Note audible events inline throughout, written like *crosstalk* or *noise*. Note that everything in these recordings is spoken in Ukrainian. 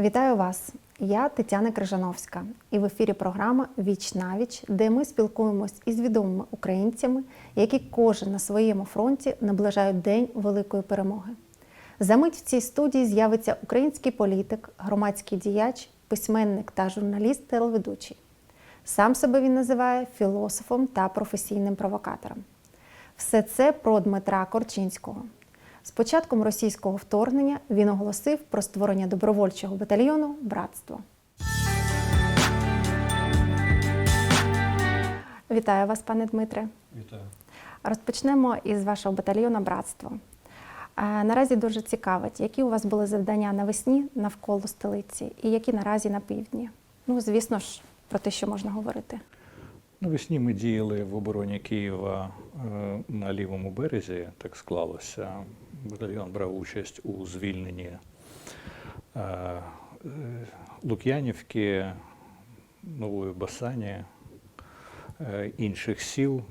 Вітаю вас! Я Тетяна Крижановська, і в ефірі програма Віч навіч, де ми спілкуємось із відомими українцями, які кожен на своєму фронті наближають день великої перемоги. За мить в цій студії з'явиться український політик, громадський діяч, письменник та журналіст телеведучий. Сам себе він називає філософом та професійним провокатором. Все це про Дмитра Корчинського. З початком російського вторгнення він оголосив про створення добровольчого батальйону Братство. Вітаю вас, пане Дмитре. Вітаю. Розпочнемо із вашого батальйону Братство. Е, Наразі дуже цікавить, які у вас були завдання навесні навколо столиці і які наразі на півдні. Ну, звісно ж, про те, що можна говорити. Навесні ми діяли в обороні Києва е, на лівому березі, так склалося. Батальйон брав участь у звільненні е, е, Лук'янівки, Нової Басані, е, інших сіл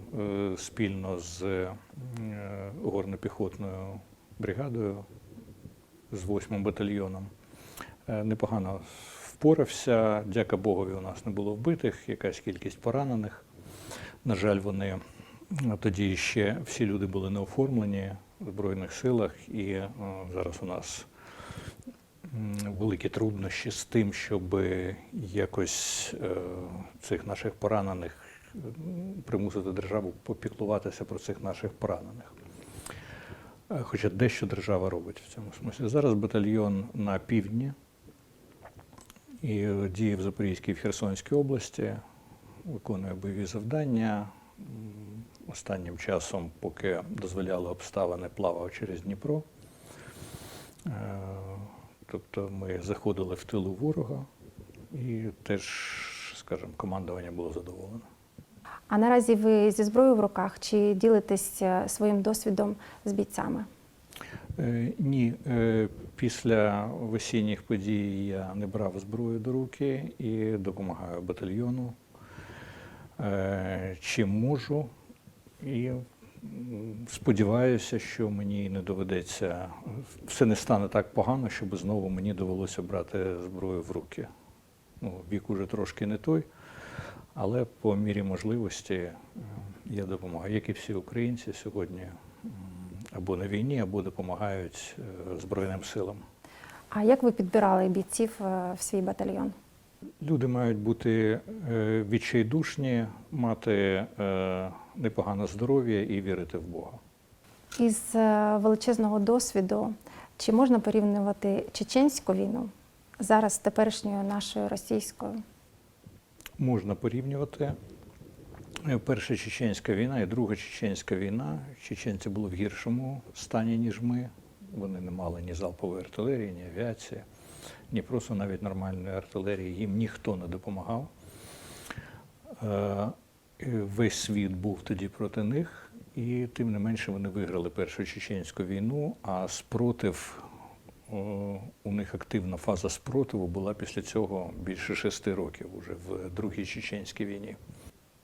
спільно з горно-піхотною бригадою, з 8 батальйоном. Непогано впорався. Дяка Богові, у нас не було вбитих, якась кількість поранених. На жаль, вони тоді ще всі люди були не оформлені Збройних силах, і е, зараз у нас великі труднощі з тим, щоб якось е, цих наших поранених примусити державу попіклуватися про цих наших поранених. Е, Хоча дещо держава робить в цьому смислі. Зараз батальйон на півдні і діє в Запорізькій і в Херсонській області, виконує бойові завдання. Останнім часом, поки дозволяли обставини, плавав через Дніпро. Е, Тобто ми заходили в тилу ворога і теж, скажімо, командування було задоволено. А наразі ви зі зброєю в руках чи ділитесь е, своїм досвідом з бійцями? Е, Ні, е, після весінніх подій я не брав зброю до руки і допомагаю батальйону. Е, Чим можу. І сподіваюся, що мені не доведеться, все не стане так погано, щоб знову мені довелося брати зброю в руки. Ну, вік уже трошки не той, але по мірі можливості я допомагаю, як і всі українці сьогодні або на війні, або допомагають е, Збройним силам. А як ви підбирали бійців е, в свій батальйон? Люди мають бути е, відчайдушні, мати непогане здоров'я і вірити в Бога. Із е, величезного досвіду, чи можна порівнювати чеченську війну зараз з теперішньою нашою російською? Можна порівнювати. Е, Перша чеченська війна і друга чеченська війна. Чеченці були в гіршому стані, ніж ми. Вони не мали ні залпової артилерії, ні авіації, ні просто навіть нормальної артилерії. Їм ніхто не допомагав. Е, Весь світ був тоді проти них, і тим не менше вони виграли Першу чеченську війну, а спротив у них активна фаза спротиву була після цього більше шести років, уже в Другій чеченській війні.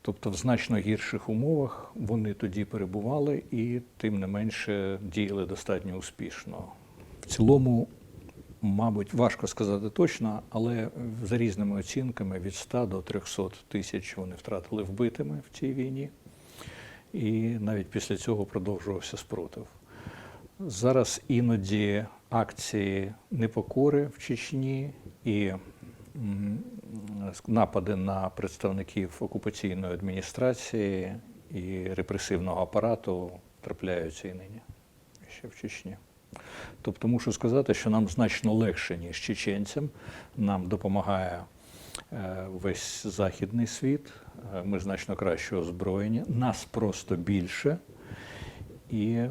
Тобто в значно гірших умовах вони тоді перебували і тим не менше діяли достатньо успішно. В цілому, мабуть, важко сказати точно, але за різними оцінками від 100 до 300 тисяч вони втратили вбитими в цій війні, і навіть після цього продовжувався спротив. Зараз іноді акції непокори в Чечні і напади на представників окупаційної адміністрації і репресивного апарату трапляються і нині ще в Чечні. Тобто мушу сказати, що нам значно легше, ніж чеченцям. Нам допомагає е, весь західний світ. Е, Ми значно краще озброєні, нас просто більше. І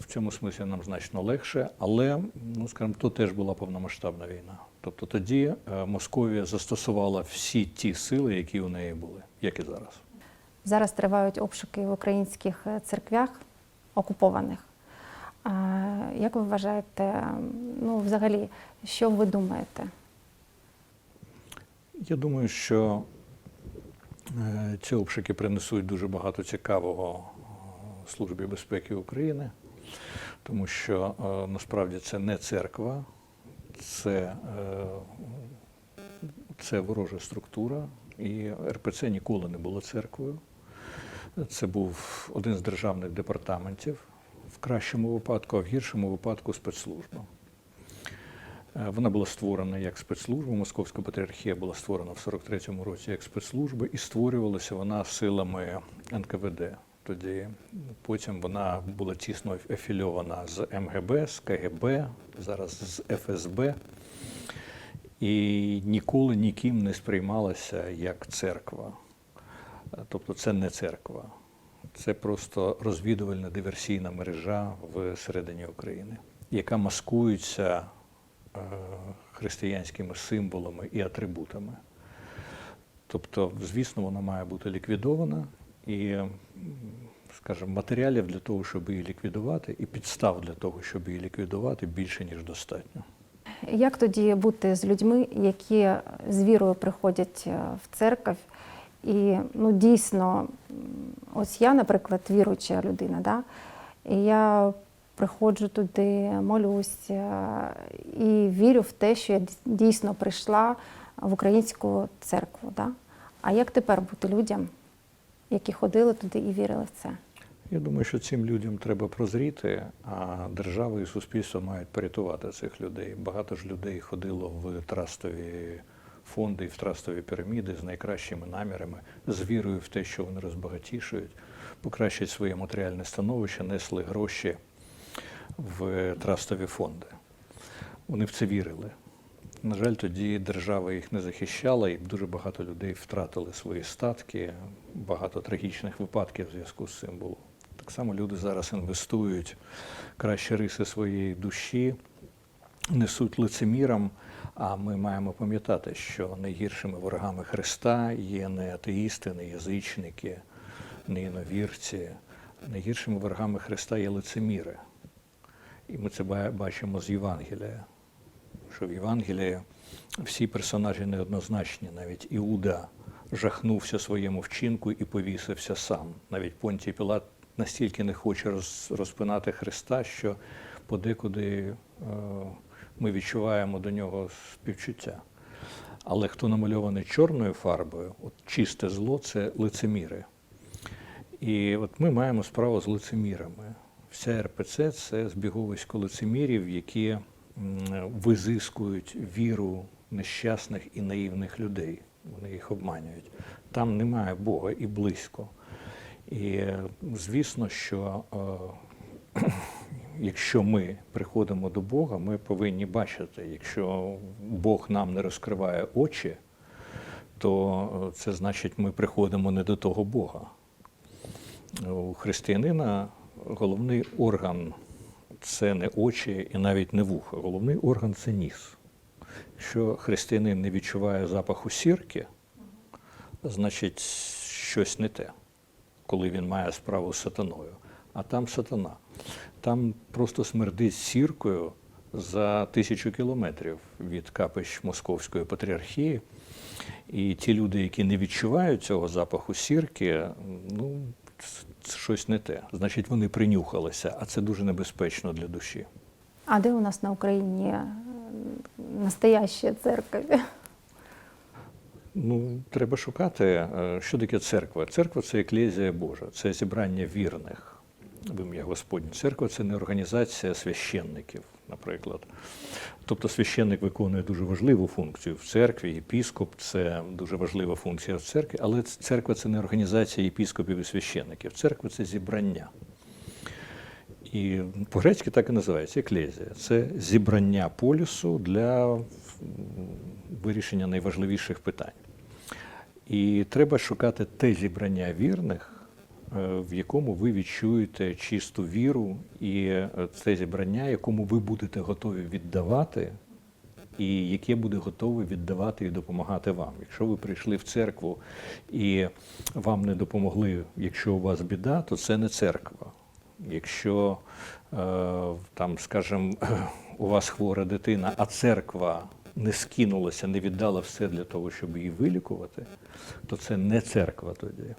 в цьому смислі нам значно легше, але, ну скажімо, то теж була повномасштабна війна. Тобто тоді е, Московія застосувала всі ті сили, які у неї були, як і зараз. Зараз тривають обшуки в українських церквях окупованих. Як ви вважаєте, ну взагалі, що ви думаєте? Я думаю, що е, ці обшуки принесуть дуже багато цікавого е, Службі безпеки України, тому що е, насправді це не церква, це, це ворожа структура, і РПЦ ніколи не було церквою. Це був один з державних департаментів кращому випадку, а в гіршому випадку спецслужба. Е, Вона була створена як спецслужба. Московська патріархія була створена в 43-му році як спецслужба, і створювалася вона силами НКВД. Тоді потім вона була тісно афільована з МГБ, з КГБ, зараз з ФСБ. І ніколи ніким не сприймалася як церква. Е, Тобто це не церква, це просто розвідувальна диверсійна мережа всередині України, яка маскується е, християнськими символами і атрибутами. Тобто, звісно, вона має бути ліквідована, і, скажімо, матеріалів для того, щоб її ліквідувати, і підстав для того, щоб її ліквідувати, більше ніж достатньо. Як тоді бути з людьми, які з вірою приходять е, в церкву? І ну, дійсно, ось я, наприклад, віруюча людина, да? і я приходжу туди, молюсь е, і вірю в те, що я дійсно прийшла в українську церкву. Да? А як тепер бути людям, які ходили туди і вірили в це? Я думаю, що цим людям треба прозріти, а держава і суспільство мають порятувати цих людей. Багато ж людей ходило в трастові фонди і в трастові піраміди з найкращими намірами, з вірою в те, що вони розбагатішують, покращать своє матеріальне становище, несли гроші в трастові фонди. Вони в це вірили. На жаль, тоді держава їх не захищала, і дуже багато людей втратили свої статки. Багато трагічних випадків в зв'язку з цим було. Так само люди зараз інвестують кращі риси своєї душі, несуть лицемірам. А ми маємо пам'ятати, що найгіршими ворогами Христа є не атеїсти, не язичники, не іновірці. Найгіршими ворогами Христа є лицеміри. І ми це бачимо з Євангелія що в Євангелії всі персонажі неоднозначні. Навіть Іуда жахнувся своєму вчинку і повісився сам. Навіть Понтій Пілат настільки не хоче розпинати Христа, що подекуди е, ми відчуваємо до нього співчуття. Але хто намальований чорною фарбою, от чисте зло це лицеміри. І от ми маємо справу з лицемірами. Вся РПЦ це збіговисько лицемірів, які визискують віру нещасних і наївних людей. Вони їх обманюють. Там немає Бога і близько. І е, звісно, що е, якщо ми приходимо до Бога, ми повинні бачити, якщо Бог нам не розкриває очі, то е, це значить, ми приходимо не до того Бога. У християнина головний орган це не очі і навіть не вуха. Головний орган це ніс. Якщо християнин не відчуває запаху сірки, значить щось не те, коли він має справу з сатаною. А там сатана. Там просто смердить сіркою за тисячу кілометрів від капищ Московської патріархії. І ті люди, які не відчувають цього запаху сірки, ну, це щось не те. Значить, вони принюхалися, а це дуже небезпечно для душі. А де у нас на Україні е, настояща церква? Ну, треба шукати, е, що таке церква. Церква це еклезія Божа, це зібрання вірних в ім'я Господнє. Церква це не організація священників, наприклад. Тобто священник виконує дуже важливу функцію в церкві, єпіскоп це дуже важлива функція в церкві, але церква це не організація єпіскопів і священників. Церква це зібрання. І по-грецьки так і називається еклезія. Це зібрання полюсу для вирішення найважливіших питань. І треба шукати те зібрання вірних, в якому ви відчуєте чисту віру, і е, це зібрання, якому ви будете готові віддавати, і яке буде готове віддавати і допомагати вам. Якщо ви прийшли в церкву і вам не допомогли, якщо у вас біда, то це не церква. Якщо е, там, скажімо, *clears throat* у вас хвора дитина, а церква не скинулася, не віддала все для того, щоб її вилікувати, то це не церква тоді.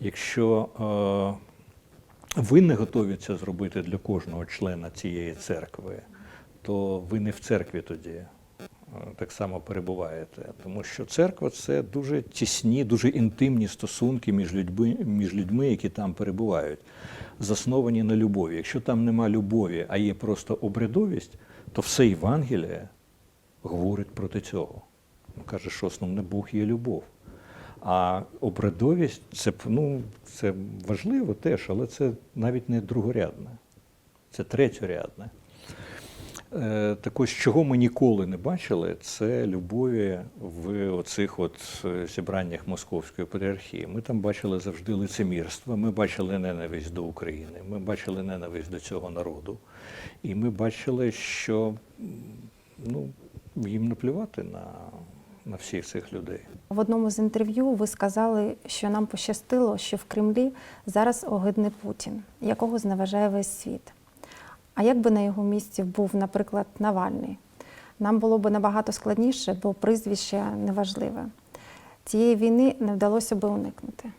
Якщо е, ви не готові це зробити для кожного члена цієї церкви, то ви не в церкві тоді е, так само перебуваєте. Тому що церква це дуже тісні, дуже інтимні стосунки між людьми, між людьми, які там перебувають, засновані на любові. Якщо там нема любові, а є просто обрядовість, то все Євангеліє говорить проти цього. Каже, що основне Бог є любов. А обрядовість це, ну, це важливо теж, але це навіть не другорядне, це третьорядне. Е, Так ось, чого ми ніколи не бачили, це любові в оцих от е, зібраннях Московської патріархії. Ми там бачили завжди лицемірство, ми бачили ненависть до України, ми бачили ненависть до цього народу. І ми бачили, що ну, їм наплювати на, на всіх цих людей. В одному з інтерв'ю ви сказали, що нам пощастило, що в Кремлі зараз огидний Путін, якого зневажає весь світ. А як би на його місці був, наприклад, Навальний? Нам було б набагато складніше, бо прізвище неважливе. Цієї війни не вдалося би уникнути.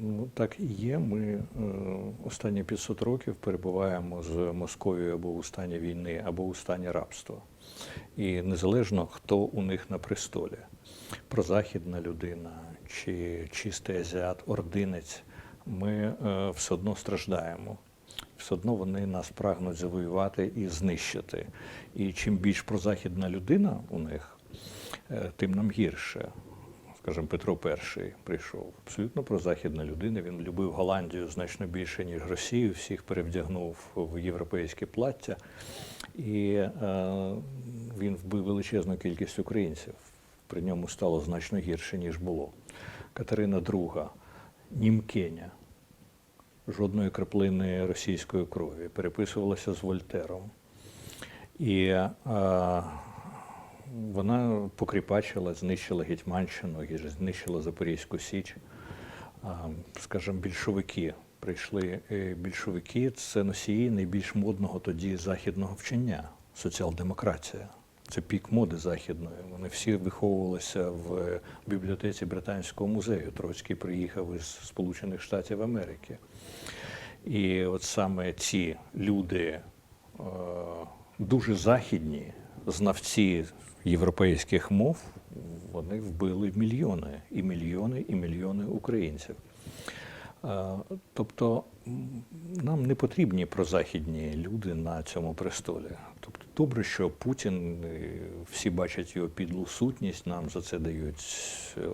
Ну, так і є. Ми е, останні 500 років перебуваємо з Московією або у стані війни, або у стані рабства. І незалежно, хто у них на престолі, прозахідна людина чи чистий азіат, ординець, ми е, все одно страждаємо. Все одно вони нас прагнуть завоювати і знищити. І чим більш прозахідна людина у них, е, тим нам гірше скажімо, Петро І прийшов. Абсолютно прозахідна людина. Він любив Голландію значно більше, ніж Росію. Всіх перевдягнув в європейське плаття. І е, він вбив величезну кількість українців. При ньому стало значно гірше, ніж було. Катерина II, Німкеня, жодної краплини російської крові, переписувалася з Вольтером. І е, вона покріпачила, знищила Гетьманщину, знищила Запорізьку Січ. Скажімо, більшовики прийшли. Е, Більшовики це носії найбільш модного тоді західного вчення соціал-демократія. Це пік моди західної. Вони всі виховувалися в бібліотеці Британського музею. Троцький приїхав із Сполучених Штатів Америки. І от саме ці люди е, дуже західні, знавці європейських мов, вони вбили мільйони і мільйони і мільйони українців. Е, Тобто нам не потрібні прозахідні люди на цьому престолі. Тобто добре, що Путін, е, всі бачать його підлу сутність, нам за це дають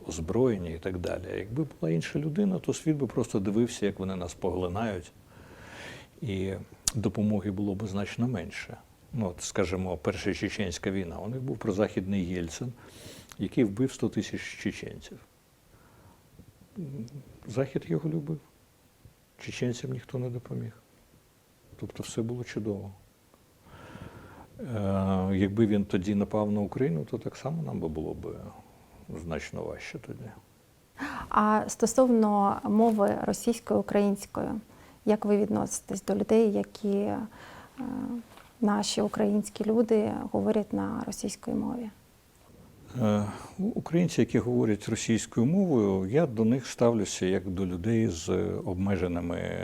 озброєння і так далі. Якби була інша людина, то світ би просто дивився, як вони нас поглинають, і допомоги було б значно менше. Ну, от, скажімо, перша чеченська війна. У них був прозахідний Єльцин, який вбив 100 тисяч чеченців. Захід його любив. Чеченцям ніхто не допоміг. Тобто все було чудово. Е, якби він тоді напав на Україну, то так само нам би було б значно важче тоді. А стосовно мови російської української, як ви відноситесь до людей, які е, наші українські люди говорять на російській мові? Е, Українці, які говорять російською мовою, я до них ставлюся як до людей з обмеженими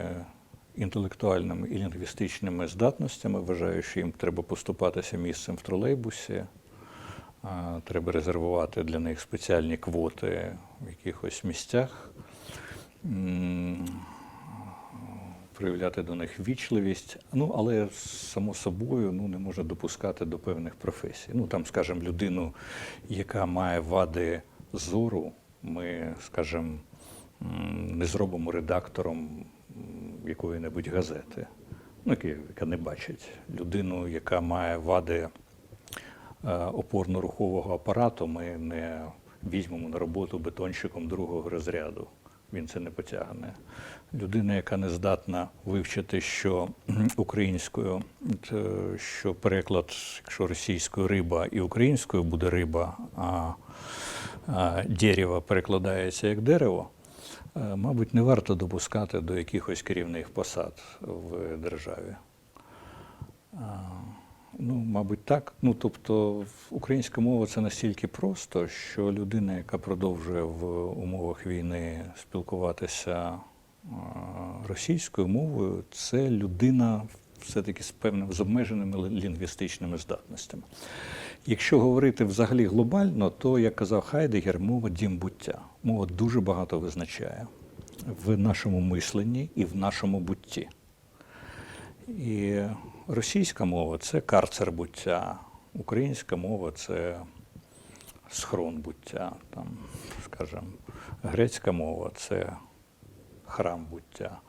інтелектуальними і лінгвістичними здатностями. Вважаю, що їм треба поступатися місцем в тролейбусі, треба резервувати для них спеціальні квоти в якихось місцях. Проявляти до них вічливість, ну але само собою ну, не може допускати до певних професій. Ну там, скажімо, людину, яка має вади зору, ми, скажімо, не зробимо редактором якої-небудь газети, ну, яка- яка не бачить. Людину, яка має вади е, опорно-рухового апарату, ми не візьмемо на роботу бетонщиком другого розряду. Він це не потягне. Людина, яка не здатна вивчити, що *clears throat* українською, е, що переклад, якщо російською риба і українською буде риба, а, а дерево перекладається як дерево, е, мабуть, не варто допускати до якихось керівних посад в державі. Ну, мабуть, так. Ну, тобто, українська мова це настільки просто, що людина, яка продовжує в умовах війни спілкуватися російською мовою, це людина все-таки з певними з обмеженими лінгвістичними здатностями. Якщо говорити взагалі глобально, то, як казав Хайдегер, мова дім буття. Мова дуже багато визначає в нашому мисленні і в нашому бутті. І російська мова це карцер буття, українська мова це схрон буття, там, скажімо, грецька мова це храм буття.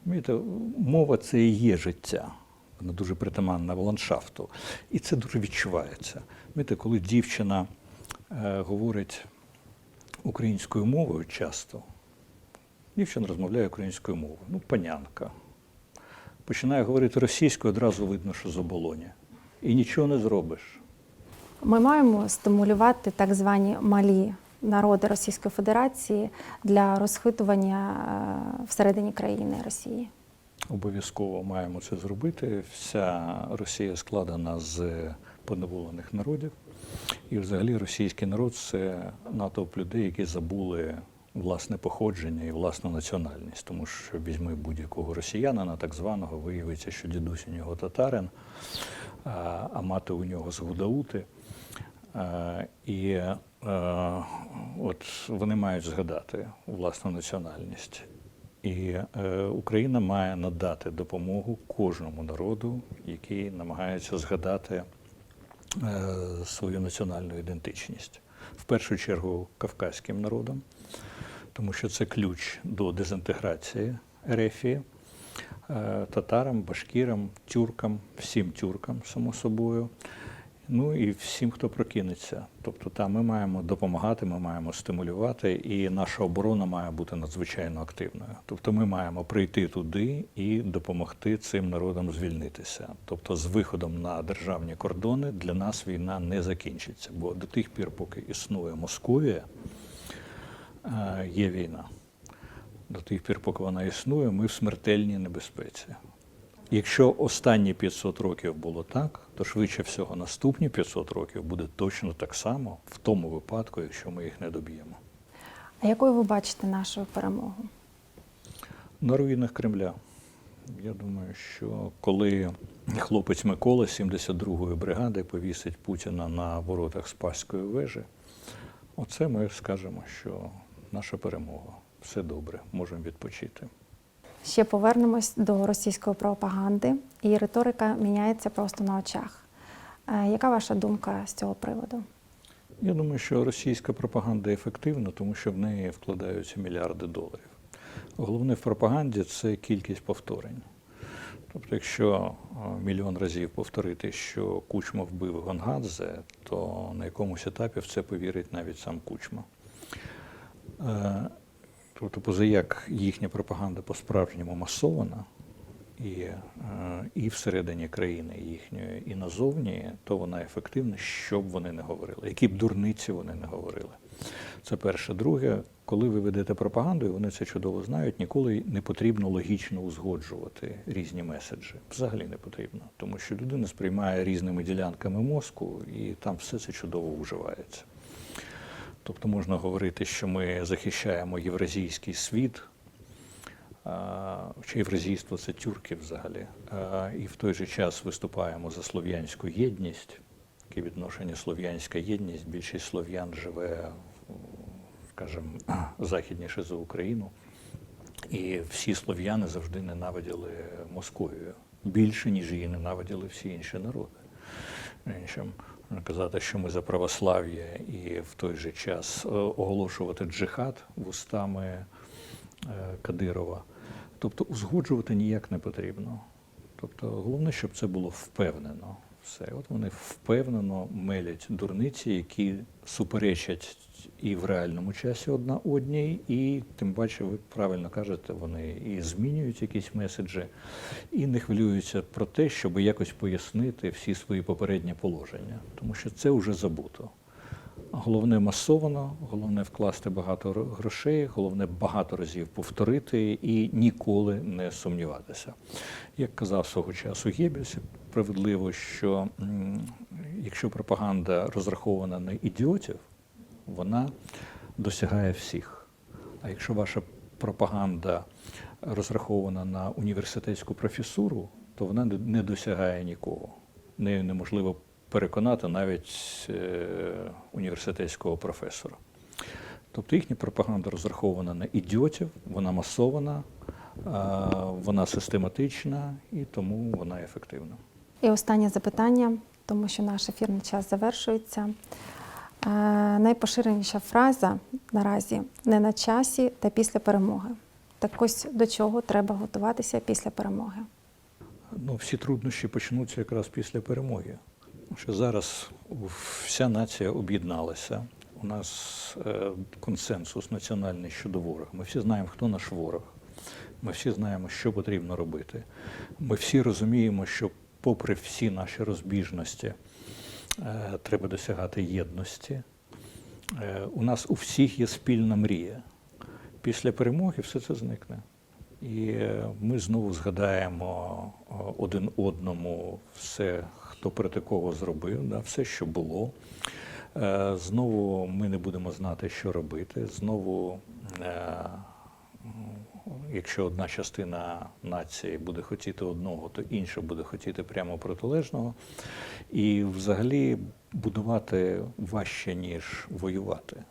Розумієте, мова це і є життя. Вона дуже притаманна ландшафту. І це дуже відчувається. Розумієте, коли дівчина е, говорить українською мовою часто, дівчина розмовляє українською мовою, ну, панянка. Починає говорити російською, одразу видно, що з оболоні. І нічого не зробиш. Ми маємо стимулювати так звані малі народи Російської Федерації для розхитування е, всередині країни Росії. Обов'язково маємо це зробити. Вся Росія складена з поневолених народів. І взагалі російський народ це натовп людей, які забули власне походження і власну національність. Тому що візьми будь-якого росіянина, так званого, виявиться, що дідусь у нього татарин, а мати у нього з Гудаути. І от вони мають згадати власну національність. І е, Україна має надати допомогу кожному народу, який намагається згадати е, свою національну ідентичність. В першу чергу кавказьким народам, тому що це ключ до дезінтеграції Ерефії, е, татарам, башкірам, тюркам, всім тюркам, само собою. Ну і всім, хто прокинеться. Тобто, там ми маємо допомагати, ми маємо стимулювати, і наша оборона має бути надзвичайно активною. Тобто, ми маємо прийти туди і допомогти цим народам звільнитися. Тобто, з виходом на державні кордони для нас війна не закінчиться, бо до тих пір, поки існує Московія, є війна. До тих пір, поки вона існує, ми в смертельній небезпеці. Якщо останні 500 років було так, то швидше всього наступні 500 років буде точно так само в тому випадку, якщо ми їх не доб'ємо. А якою ви бачите нашу перемогу? На руїнах Кремля. Я думаю, що коли хлопець Микола з 72-ї бригади повісить Путіна на воротах Спаської вежі, оце ми скажемо, що наша перемога. Все добре, можемо відпочити. Ще повернемось до російської пропаганди, і риторика міняється просто на очах. Е, Яка ваша думка з цього приводу? Я думаю, що російська пропаганда ефективна, тому що в неї вкладаються мільярди доларів. Головне в пропаганді це кількість повторень. Тобто, якщо е, мільйон разів повторити, що Кучма вбив Гонгадзе, то на якомусь етапі в це повірить навіть сам Кучма. Е, Тобто, позаяк їхня пропаганда по-справжньому масована, і, е, і всередині країни їхньої, і назовні, то вона ефективна, що б вони не говорили, які б дурниці вони не говорили. Це перше. Друге, коли ви ведете пропаганду, і вони це чудово знають, ніколи не потрібно логічно узгоджувати різні меседжі. Взагалі не потрібно, тому що людина сприймає різними ділянками мозку, і там все це чудово вживається. Тобто можна говорити, що ми захищаємо євразійський світ, чи євразійство це тюрки взагалі, і в той же час виступаємо за слов'янську єдність. Яке відношення слов'янська єдність, більшість слов'ян живе, скажімо, *clears throat* західніше за Україну. І всі слов'яни завжди ненавиділи Московію більше, ніж її ненавиділи всі інші народи. Казати, що ми за православ'я і в той же час е, оголошувати джихад вустами е, Кадирова. Тобто узгоджувати ніяк не потрібно. Тобто головне, щоб це було впевнено. Все. От вони впевнено мелять дурниці, які суперечать і в реальному часі одна одній, і тим паче, ви правильно кажете, вони і змінюють якісь меседжі, і не хвилюються про те, щоб якось пояснити всі свої попередні положення, тому що це вже забуто. Головне масовано, головне вкласти багато грошей, головне багато разів повторити і ніколи не сумніватися. Як казав свого часу Геббельс, справедливо, що якщо пропаганда розрахована на ідіотів, вона досягає всіх. А якщо ваша пропаганда розрахована на університетську професуру, то вона не- досягає нікого. Нею неможливо переконати навіть е, університетського професора. Тобто їхня пропаганда розрахована на ідіотів, вона масована, вона систематична і тому вона ефективна. І останнє запитання, тому що наш ефірний час завершується. Е, найпоширеніша фраза наразі не на часі та після перемоги. Так ось до чого треба готуватися після перемоги. Ну, всі труднощі почнуться якраз після перемоги. Що зараз вся нація об'єдналася. У нас е, консенсус національний щодо ворога. Ми всі знаємо, хто наш ворог. Ми всі знаємо, що потрібно робити. Ми всі розуміємо, що, попри всі наші розбіжності, е, треба досягати єдності. Е, у нас у всіх є спільна мрія. Після перемоги все це зникне. І е, ми знову згадаємо е, один одному все, хто проти кого зробив, да, все, що було. Е, Знову ми не будемо знати, що робити. Знову, якщо одна частина нації буде хотіти одного, то інша буде хотіти прямо протилежного. І взагалі будувати важче, ніж воювати.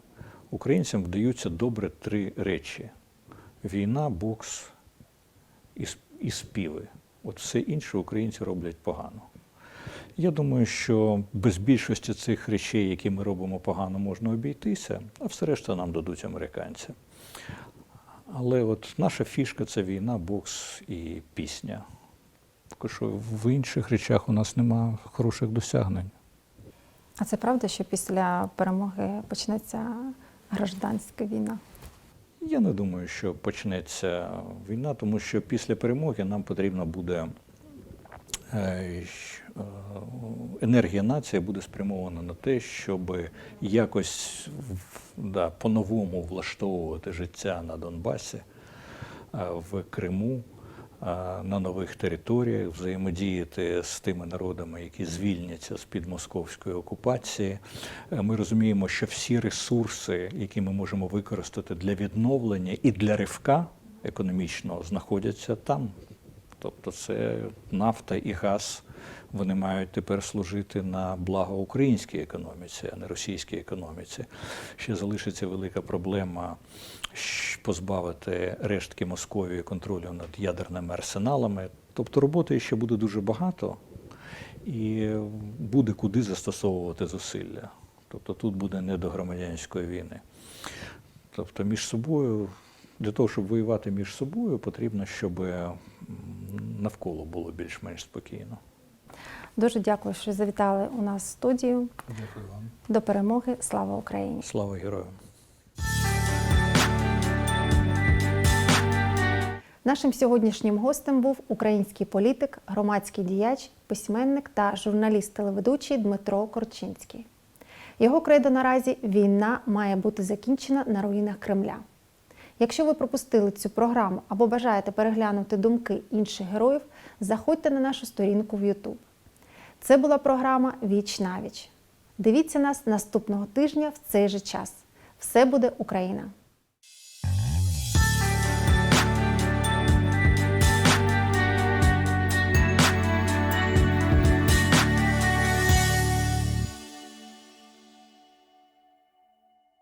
Українцям вдаються добре три речі: війна, бокс і, і співи. От все інше українці роблять погано. Я думаю, що без більшості цих речей, які ми робимо погано, можна обійтися, а все решта нам дадуть американці. Але от наша фішка це війна, бокс і пісня. Що в інших речах у нас нема хороших досягнень. А це правда, що після перемоги почнеться гражданська війна? Я не думаю, що почнеться війна, тому що після перемоги нам потрібно буде е, е, енергія нації буде спрямована на те, щоб якось да, по-новому влаштовувати життя на Донбасі, е, в Криму, на нових територіях, взаємодіяти з тими народами, які звільняться з-під московської окупації. Е, Ми розуміємо, що всі ресурси, які ми можемо використати для відновлення і для ривка економічного, знаходяться там. Тобто це нафта і газ. Вони мають тепер служити на благо українській економіці, а не російській економіці. Ще залишиться велика проблема позбавити рештки Московії контролю над ядерними арсеналами. Тобто роботи ще буде дуже багато, і буде куди застосовувати зусилля. Тобто тут буде не до громадянської війни. Тобто між собою, для того, щоб воювати між собою, потрібно, щоб навколо було більш-менш спокійно. Дуже дякую, що завітали у нас в студію. Дякую вам. До перемоги. Слава Україні! Слава героям! Нашим сьогоднішнім гостем був український політик, громадський діяч, письменник та журналіст-телеведучий Дмитро Корчинський. Його кредо наразі війна має бути закінчена на руїнах Кремля. Якщо ви пропустили цю програму або бажаєте переглянути думки інших героїв, заходьте на нашу сторінку в YouTube. Це була програма Віч на віч. Дивіться нас наступного тижня в цей же час. Все буде Україна!